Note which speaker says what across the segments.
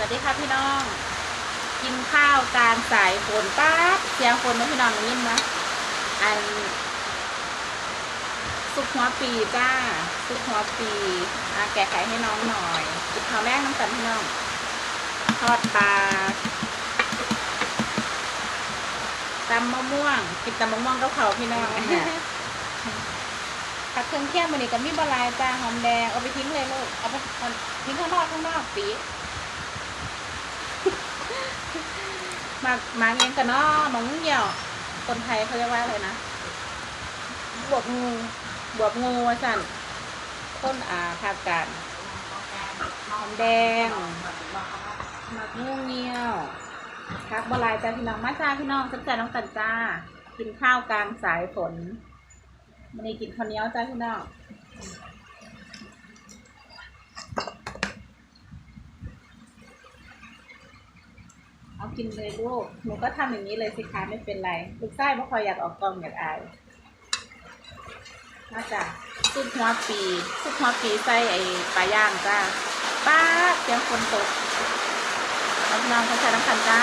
Speaker 1: สวัสดีค่ะพี่น้อง กินข้าวกลางสายฝนป๊าบเสียงฝนนะพี่น้องได้ยินไหมอันซุปหัวปีจ้าซุปหัวปีอะแกะไข่ให้น้องหน่อยกินข้าวแรกน้ำกันพี่น้องทอดปลาตำมะม่วงกินตำมะม่วงกับเขาวพี่น้องผักเครื่องเคี่ยงมันนี่ก็มีบหลายจ้าหอมแดงเอาไปทิ้งเลยลูกเอาไปทิ้งข้างนอกข้างนอกปี มามาเลี้ยงกันเนาะมองเหี่ยวคนไทยเขาเรียกว่าอะไรนะบวบงูบวบงูว่าสั่นต้นอาภาคการหอมแดงหมักงูเงี้ยวครับบลายจ้าพี่น้องมาจ้าพี่น้องสับจ่าน้องกันจ้า กินข้าวกลางสายฝนมันนี้กินข้าวเหนียวจ้าพี่น้อง เอากินเลยลูก หนูก็ทำอย่างนี้เลยสิคะไม่เป็นไร ลูกไส้ไม่คอยอยากออกกองอยากอายน่าจะซุปหัวปีซุปหัวปีใส่ไอ้ปลาย่างจ้าป้าดเสียงคนตกน้องๆเขาใช้น้ำคันจ้า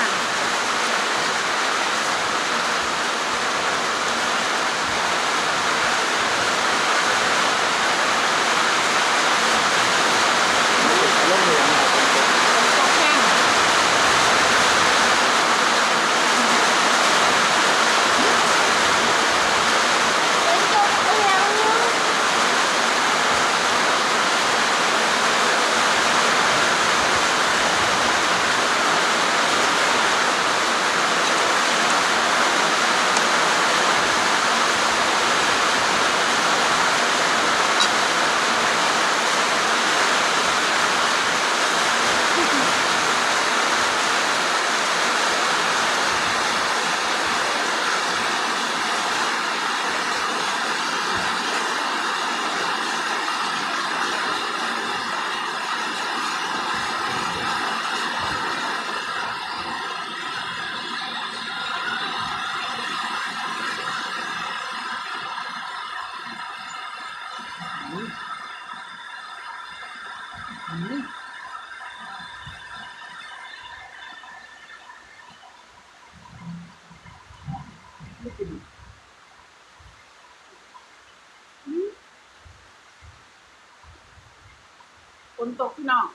Speaker 2: นต
Speaker 1: กพี่น้อง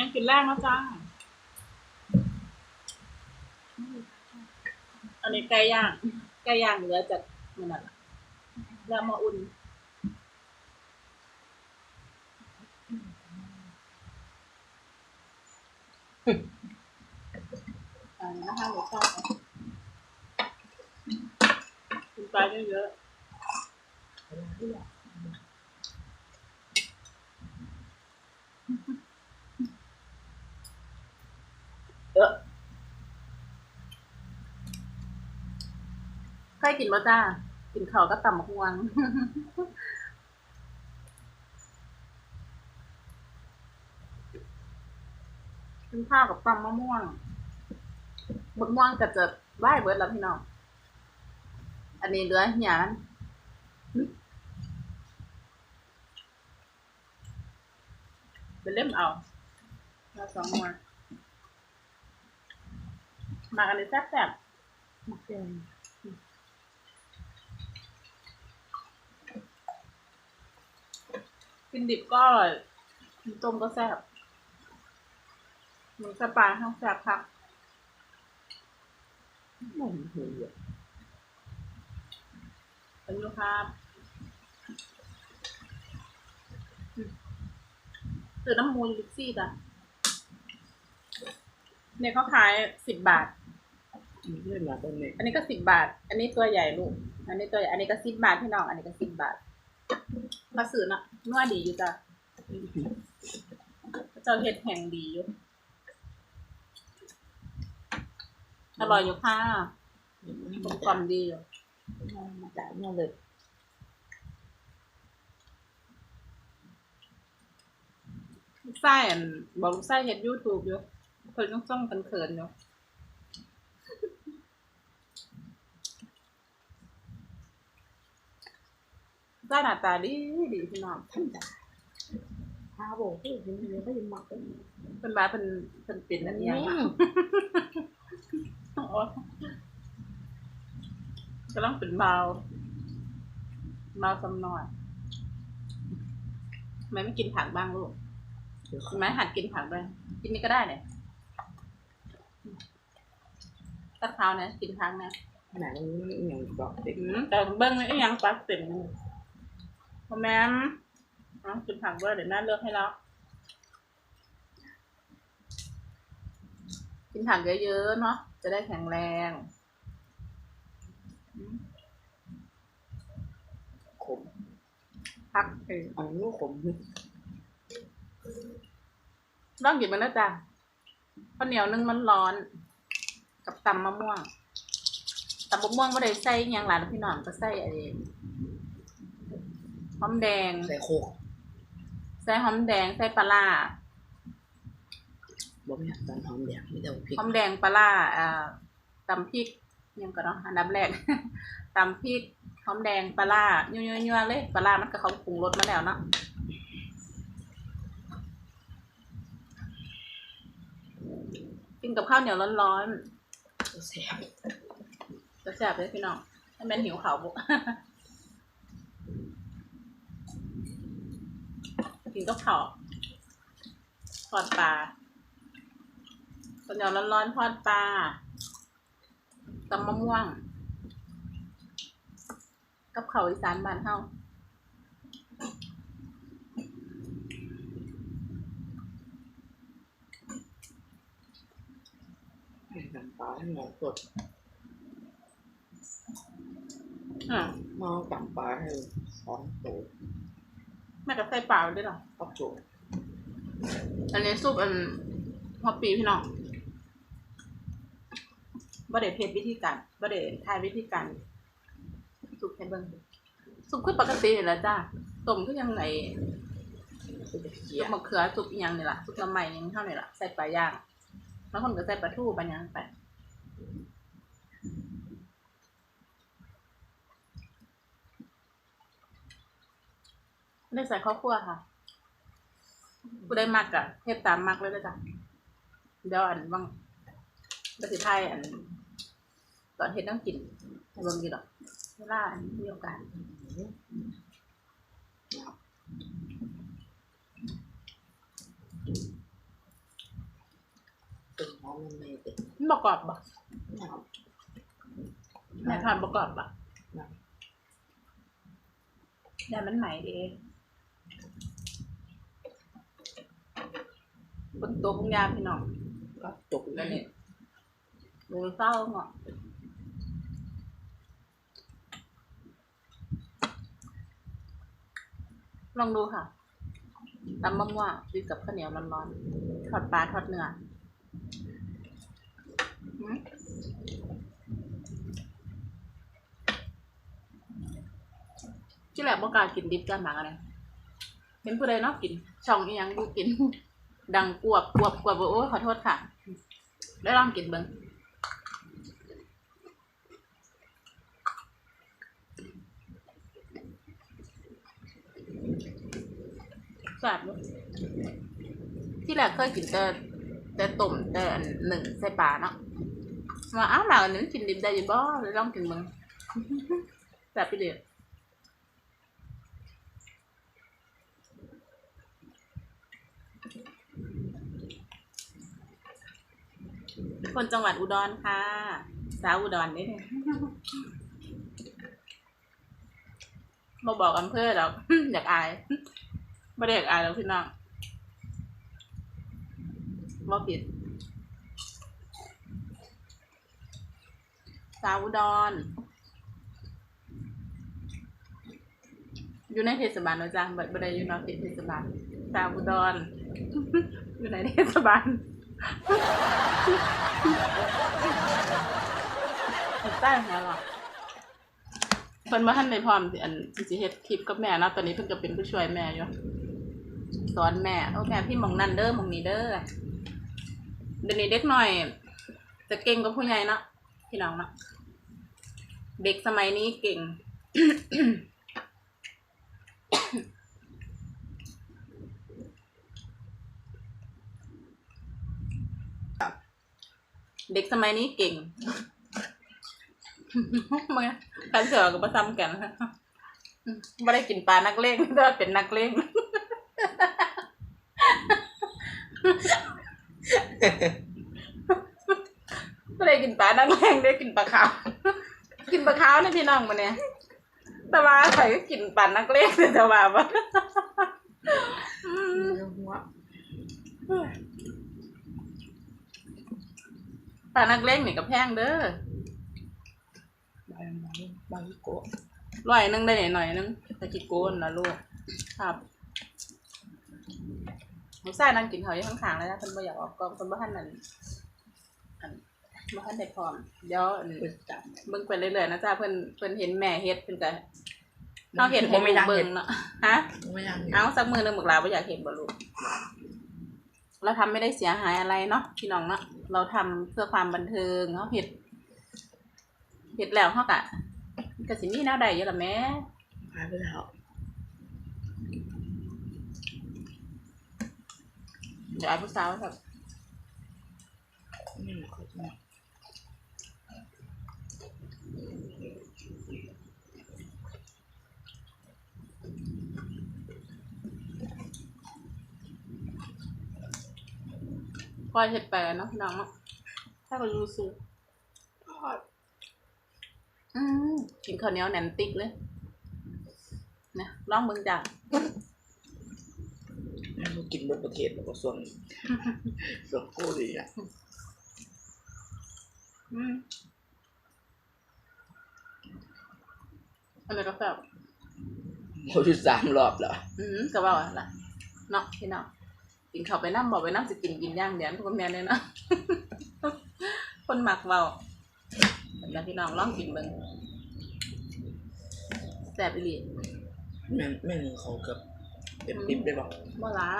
Speaker 1: ยังกินแรกนะจ้า อันนี้ไก่ย่าง ไก่ย่างเหลือจากมันนั่นแหละแล้วมาอุ่น อันนี้นะคะหนูชอบกินปลาเยอะๆเยอะเคยกินมาจ้า กินข้าวก็ต่ำบักฮวง กินข้าวกับตำมะม่วงมะม่วงก็จะไหวเบิดแล้วพี่น้อง อันนี้เหลือเหียมันหึเป็นเล่มเอาเราสองมามากันเลยแซ่บๆ
Speaker 2: โอเค
Speaker 1: กินดิบก็อร่อยกินต้มก็แซ่บ หมูสปาทั้งแซ่บครับ
Speaker 2: ไม่เห็นเลย
Speaker 1: เป็นยูครับตื่นน้ำมูลลิกซี่จ้ะเนี่ยเขาขายสิบบาท
Speaker 2: มีเรื่องอะไรบ้างเนี่ย
Speaker 1: อันนี้ก็สิบบาท อันนี้ตัวใหญ่ลูก อันนี้ตัวใหญ่อันนี้ก็สิบบาทพี่น้อง อันนี้ก็สิบบาทมาสื่อนะนัวดีอยู่จ้ะเจ้าเห็ดแห่งดีอยู่ อร่อยอยู่ค่ะกลมกล่อมดีอยู่
Speaker 2: มาจากนี่เลย
Speaker 1: ลูกไส้อันบอกลูกไส้เห็ดยูทูบอยู่เพิ่นต้องส่งกันเขินอยู่ได้หน้าตาดีดีพี่น้อง
Speaker 2: ท่านด่าฮาบอกเฮ้ยยังไม่ได้หมักเลย
Speaker 1: เป็นมาเป็นเป็นเป็นอันเนี้ยค่ะอ๋อ กำลังเป็นเบาเบาสำนอยทำไมไม่กินผักบ้างลูกทำไมหัดกินผักด้วย กินนี่ก็ได้เลยตะเท้าเนี่ยกินผักเนี่ย
Speaker 2: ขนาดนี้มันยังบอกเด็ก
Speaker 1: อืมแต่เบิ้งไอ้ยังปลาเต็มพอแม่มเอากินผักด้วยเดี๋ยวน่าเลือกให้แล้ว กินผักเยอะๆเนาะจะได้แข็งแรงอืม
Speaker 2: ขม
Speaker 1: ผักเออ
Speaker 2: อันนี้ขม
Speaker 1: ลองกินมันแล้วจ้ะข้าวเหนียวนึ่งมันร้อนๆกับตำมะม่วงตำมะม่วงไม่ได้ใส่อิหยังหลายนะพี่น้องก็ใส่ไอ้หอมแดง
Speaker 2: ใส่โคก
Speaker 1: ใส่หอมแดง ใส่ปลาร้า
Speaker 2: บอกไม่อยากตอนหอมแดงไม่ได้เอาพริก
Speaker 1: หอมแดงปลาร้าอ่อตำพริกยังก่อนเนาะอันดับแรก ตำพริกหอมแดงปลาร้ายั่วๆๆเลยปลาร้ามันก็เขาปรุงรสมาแล้วเนาะกินกับข้าวเหนียวร้อน
Speaker 2: แซ่บ
Speaker 1: จะแซ่บเลยพี่น้องให้แม่นหิวเขาวบุกินกับข้าวทอดปลา เหนียวร้อนๆทอดปลาตำมะม่วง กับเขาวอีสานบ้านเฮา
Speaker 2: ให้น้ำปลาให้หมอสด
Speaker 1: อ่า
Speaker 2: หม้อตำปลาให้สองตัว
Speaker 1: แม่กับใส่เปล่าด้วยเหรอ
Speaker 2: ครอบโจทย์
Speaker 1: อันนี้ซุปอันหัวปีพี่น้อง บ่ได้เพจวิธีการบ่ได้ทายวิธีการซุปให้เบิ่งซุปคือปกตินี่แหละจ้าต้มก็ยังไง
Speaker 2: คือจะเคี่
Speaker 1: ซุ
Speaker 2: ย
Speaker 1: ปมะเขือซุปอีหยังนี่ล่ะซุปน้ำใหม่ยังเท่านี่ล่ะใส่ปลาย่างบางคนก็ใส่ปลาทูปลาหยังไปได้ใส่ข้าวคั่วค่ะกูได้มักอะเทศตามมักเลยเลยจ้ะเดี๋ยวอันบ้างประสิทธิ์ไทยอัน อนเฮ็ดต้องกินให้เบิ่งดีดอกเวลาอันมีโอกาส
Speaker 2: เป็นหอมมันไม่เด็ด
Speaker 1: มันประกอบบ่
Speaker 2: หนาว
Speaker 1: แม่ทานประกอบบ่
Speaker 2: หนาว
Speaker 1: แต่มันใหม่เด้บนโต๊ะของยาพี่น้อง
Speaker 2: ก็จบ
Speaker 1: แล้
Speaker 2: แล้วว
Speaker 1: นี่
Speaker 2: เนี่ย
Speaker 1: ดูเศร้าเนาะ ลองดูค่ะตำมะม่วงกินกับข้าวเหนียวร้อนๆ ทอดปลาทอดเนื้อที่แหลกบอกล้ากินดิบกันหนักอะไรเห็นผู้ใดเนาะกิน ช่องอียังดูกิน ดังกวบกวบกวบโอ้ยขอโทษค่ะ ได้ลองกินเบิ้ง แซ่บเลยที่แรกเคยกินแต่แต่ต้มแต่อันหนึ่งใส่ปลาเนาะมาอ้าวหมาอันนี้กินดิบได้อยังบ่เลยลองกินเบิ้งแซ่บไปเลยคนจังหวัดอุดรค่ะ สาวอุดรนี่เนี่ยมาบอกอำเภอหรอกอยากอาย ไม่ได้อยากอายแล้วพี่น้องว่าผิดสาวอุดรอยู่ในเทศบาลนะจ๊ะบัดบัได้อยู่นอกเขตเทศบาลสาวอุดรอยู่ในเทศบาลใต้หัวหรอเพิ่นมาท่านในพร้อมอันสิเฮ็ดคลิปกับแม่นะตอนนี้เพิ่นก็เป็นผู้ช่วยแม่อยู่ สอนแม่โอ้แม่พี่มองนั่นเด้อมองนี้เด้อเดี๋ยวนี้เด็กหน่อย จะเก่งกว่าผู้ใหญ่เนาะพี่น้องเนาะเด็กสมัยนี้เก่งเด็กสมัยนี้เก่งมาการเสือกับประจำกันไม่ได้กินปลานักเลงแต่ว่าเป็นนักเลง ไม่ได้กินปลานักเลงได้กินปลาขาว กินปลาขาวนะพี่น้องมาเนี่ยแต่ว่าใครก็กินปลานักเลงแต่ว่าบ่อืม
Speaker 2: เนื้อหัว
Speaker 1: ปลานักเลงนี่ก็แพงเด้อ
Speaker 2: ใบใบใบโกะ
Speaker 1: ร้อยหนึงได้หน่อยๆนึงตะกี้โกนนะลูกครับ หนูใส่นั่งกินเขาอยู่ข้างๆเลยนะเพิ่นบ่อยากออกกล้องเพิ่นบ่ทันนั่นอันบ่ทันได้พร้อมเดี๋ยวอัน
Speaker 2: เป็นจับ
Speaker 1: เบิ่งไปเรื่อยๆนะจ๊ะเพิ่นเพิ่นเห็นแม่เฮ็ดเพิ่นก็เฮาเฮ็ดให้
Speaker 2: ไม่
Speaker 1: ลู
Speaker 2: อยาก
Speaker 1: กเบิ่
Speaker 2: เห็
Speaker 1: ง
Speaker 2: น
Speaker 1: เนาะฮะ
Speaker 2: ไม่อยากเห็น
Speaker 1: เอาสักมือหนึงบักหลาบ่อยากเห็นบ่ลูกเราทำไม่ได้เสียหายอะไรเนาะพี่น้องเนาะเราทำเพื่อความบันเทิงเฮาเฮ็ดเฮ็ดแล้วเฮาก็มันก็สิมีแนวใดอยู่ล่ะแม่
Speaker 2: หายไปแล้ว
Speaker 1: ดี๋ยวไอ้ผู้สาวแบบ
Speaker 2: นี่เขาจะ
Speaker 1: ปล่อยเฮ็ดไปเนาะพี่น้องเนาะถ้าก็รู้สึก
Speaker 2: ทอด
Speaker 1: อืมกินข้าวเหนียวแหนมติ๊กเลยนะลองเบิ่งจ้ะ
Speaker 2: ให้มัน กินบนประเทศแล้วก็ส่วนส่วนโก้ดีอะ
Speaker 1: อืมอันนี้ก็แบบ
Speaker 2: เขาที่สามรอบแล้ว
Speaker 1: อืมก็ว่าว่าล่ะเนาะพี่น้องกินข้าวไปน้ำบอกไปน้ำสิกินกินย่างเดี๋ยวทุกคนแม่นเลยเนาะคนหมักเบาแล้วพี่น้องลองกินเบิ่งแซ่บอีหลี
Speaker 2: แม่แม่หนึ่งเขากับ เต็มปิ๊บได้ป่ะ
Speaker 1: บ่ละ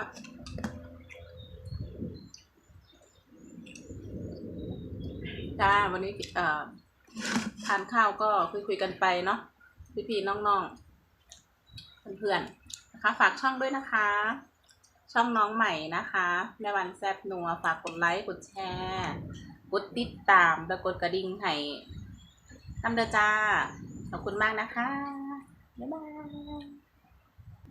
Speaker 1: จ้าวันนี้เอ่อทานข้าวก็คุยคุยกันไปเนาะพี่ๆน้องๆ เพื่อนๆนะคะ ฝากช่องด้วยนะคะ ช่องน้องใหม่นะคะแม่วันแซบนัวฝากกดไลค์กดแชร์กดติดตามแล้วกดกระดิ่งให้นำเดอจ้า ขอบคุณมากนะคะ บ๊ายบาย